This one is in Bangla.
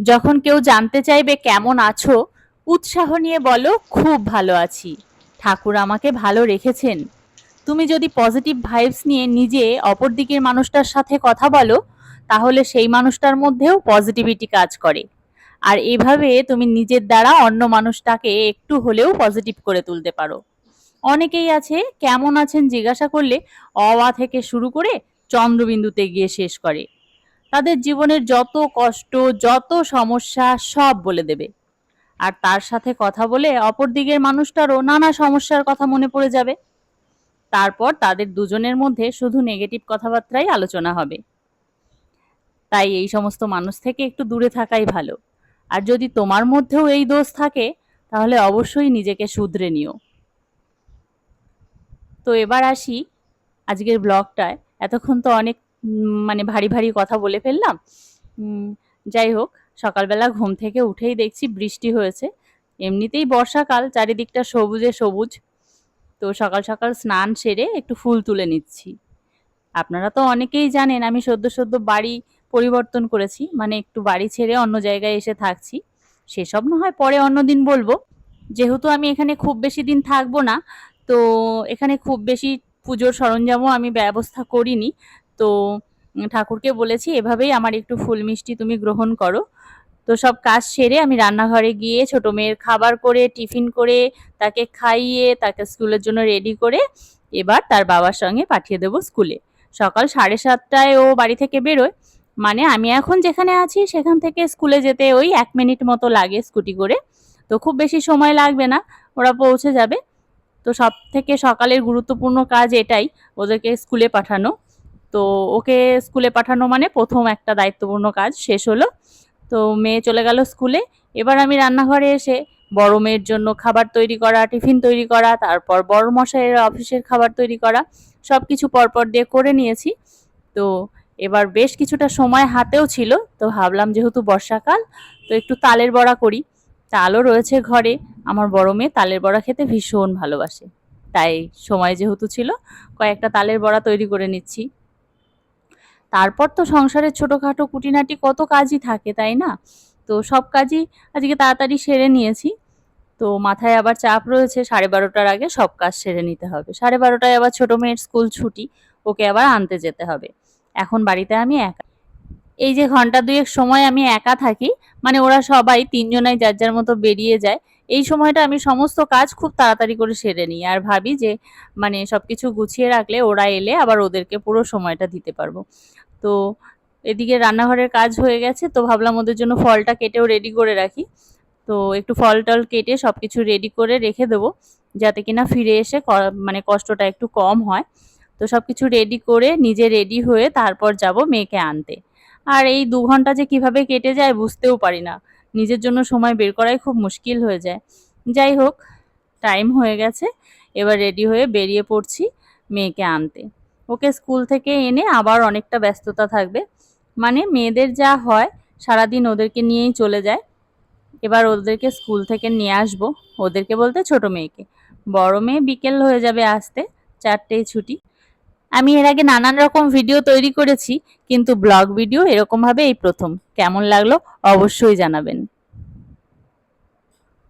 যখন কেউ জানতে চাইবে কেমন আছো, উৎসাহ নিয়ে বলো, খুব ভালো আছি। ঠাকুর আমাকে ভালো রেখেছেন। তুমি যদি পজিটিভ ভাইবস নিয়ে নিজে অপর দিকের মানুষটার সাথে কথা বলো, তাহলে সেই মানুষটার মধ্যেও পজিটিভিটি কাজ করে। আর এভাবে তুমি নিজের দ্বারা অন্য মানুষটাকে একটু হলেও পজিটিভ করে তুলতে পারো। অনেকেই আছে, কেমন আছেন জিজ্ঞাসা করলে অওয়া থেকে শুরু করে চন্দ্রবিন্দুতে গিয়ে শেষ করে। তাদের জীবনের যত কষ্ট, যত সমস্যা সব বলে দেবে। আর তার সাথে কথা বলে অপর দিকের মানুষটারও নানা সমস্যার কথা মনে পড়ে যাবে। তারপর তাদের দুজনের মধ্যে শুধু নেগেটিভ কথাবার্তাই আলোচনা হবে। তাই এই সমস্ত মানুষ থেকে একটু দূরে থাকাই ভালো। আর যদি তোমার মধ্যেও এই দোষ থাকে, তাহলে অবশ্যই নিজেকে শুধরে নিও। তো এবার আসি আজকের ব্লগটায়। এতক্ষণ তো অনেক মানে ভারী ভারী কথা বলে ফেললাম। যাই হোক, সকালবেলা ঘুম থেকে উঠেই দেখছি বৃষ্টি হয়েছে। এমনিতেই বর্ষাকাল, চারিদিকটা সবুজে সবুজ। তো সকাল সকাল স্নান সেরে একটু ফুল তুলে নিচ্ছি। আপনারা তো অনেকেই জানেন, আমি সদ্য সদ্য বাড়ি পরিবর্তন করেছি। মানে একটু বাড়ি ছেড়ে অন্য জায়গায় এসে থাকছি। সেসব না হয় পরে অন্য দিন বলব। যেহেতু আমি এখানে খুব বেশি দিন থাকব না, তো এখানে খুব বেশি পুজোর সরঞ্জামও আমি ব্যবস্থা করিনি। তো ঠাকুরকে বলেছি, এভাবেই আমার একটু ফুল মিষ্টি তুমি গ্রহণ করো। তো সব কাজ সেরে আমি রান্নাঘরে গিয়ে ছোট মেয়ের খাবার করে, টিফিন করে, তাকে খাইয়ে, তাকে স্কুলের জন্য রেডি করে এবার তার বাবার সঙ্গে পাঠিয়ে দেবো স্কুলে। সকাল সাড়ে সাতটায় ও বাড়ি থেকে বেরোয়। মানে আমি এখন যেখানে আছি, সেখান থেকে স্কুলে যেতে ওই এক মিনিট মতো লাগে স্কুটি করে। তো খুব বেশি সময় লাগবে না, ওরা পৌঁছে যাবে। তো সব থেকে সকালের গুরুত্বপূর্ণ কাজ এটাই, ওদেরকে স্কুলে পাঠানো। তো ওকে স্কুলে পাঠানো মানে প্রথম একটা দায়িত্বপূর্ণ কাজ, শেষ হলো। তো মেয়ে চলে গেল স্কুলে। এবার আমি রান্নাঘরে এসে বড় মেয়ের জন্য খাবার তৈরি করা, টিফিন তৈরি করা, তারপর বড় মশাইয়ের অফিসের খাবার তৈরি করা সব কিছু পরপর দিয়ে করে নিয়েছি। তো এবার বেশ কিছুটা সময় হাতেও ছিল, তো ভাবলাম যেহেতু বর্ষাকাল, তো একটু তালের বড়া করি। তালও রয়েছে ঘরে। আমার বড় মেয়ে তালের বড়া খেতে ভীষণ ভালোবাসে। তাই সময় যেহেতু ছিল, কয়েকটা তালের বড়া তৈরি করে নিচ্ছি। তারপর তো সংসারের ছোটোখাটো কুটিনাটি কত কাজই থাকে, তাই না? তো সব কাজই আজকে তাড়াতাড়ি সেরে নিয়েছি। তো মাথায় আবার চাপ রয়েছে, সাড়ে বারোটার আগে সব কাজ সেরে নিতে হবে। সাড়ে বারোটায় আবার ছোটো মেয়ের স্কুল ছুটি, ওকে আবার আনতে যেতে হবে। এখন বাড়িতে আমি একা। এই যে ঘণ্টা দুয়েক সময় আমি একা থাকি মানে ওরা সবাই তিনজনাই যার যার মতো বেরিয়ে যায় এই সময়টা আমি সমস্ত কাজ খুব তাড়াতাড়ি করে সেরে নিই। আর ভাবি যে মানে সব কিছু গুছিয়ে রাখলে ওরা এলে আবার ওদেরকে পুরো সময়টা দিতে পারব। তো এদিকে রান্নাঘরের কাজ হয়ে গেছে, তো ভাবলাম ওদের জন্য ফলটা কেটেও রেডি করে রাখি। তো একটু ফল টল কেটে সব কিছু রেডি করে রেখে দেবো, যাতে কিনা ফিরে এসে মানে কষ্টটা একটু কম হয়। তো সব কিছু রেডি করে নিজে রেডি হয়ে তারপর যাব মেয়েকে আনতে। আর এই দু ঘণ্টা যে কীভাবে কেটে যায় বুঝতেও পারি না। নিজের জন্য সময় বের করাই খুব মুশকিল হয়ে যায়। যাই হোক টাইম হয়ে গেছে, এবার রেডি হয়ে বেরিয়ে পড়ছি মেয়েকে আনতে। ওকে স্কুল থেকে এনে আবার অনেকটা ব্যস্ততা থাকবে। মানে মেয়েদের যা হয়, সারাদিন ওদেরকে নিয়েই চলে যায়। এবার ওদেরকে স্কুল থেকে নিয়ে আসব। ওদেরকে বলতে ছোট মেয়েকে। বড় মেয়ে বিকেল হয়ে যাবে আসতে, চারটেই ছুটি। আমি এর আগে নানান রকম ভিডিও তৈরি করেছি, কিন্তু ব্লগ ভিডিও এরকমভাবে এই প্রথম। কেমন লাগল অবশ্যই জানাবেন।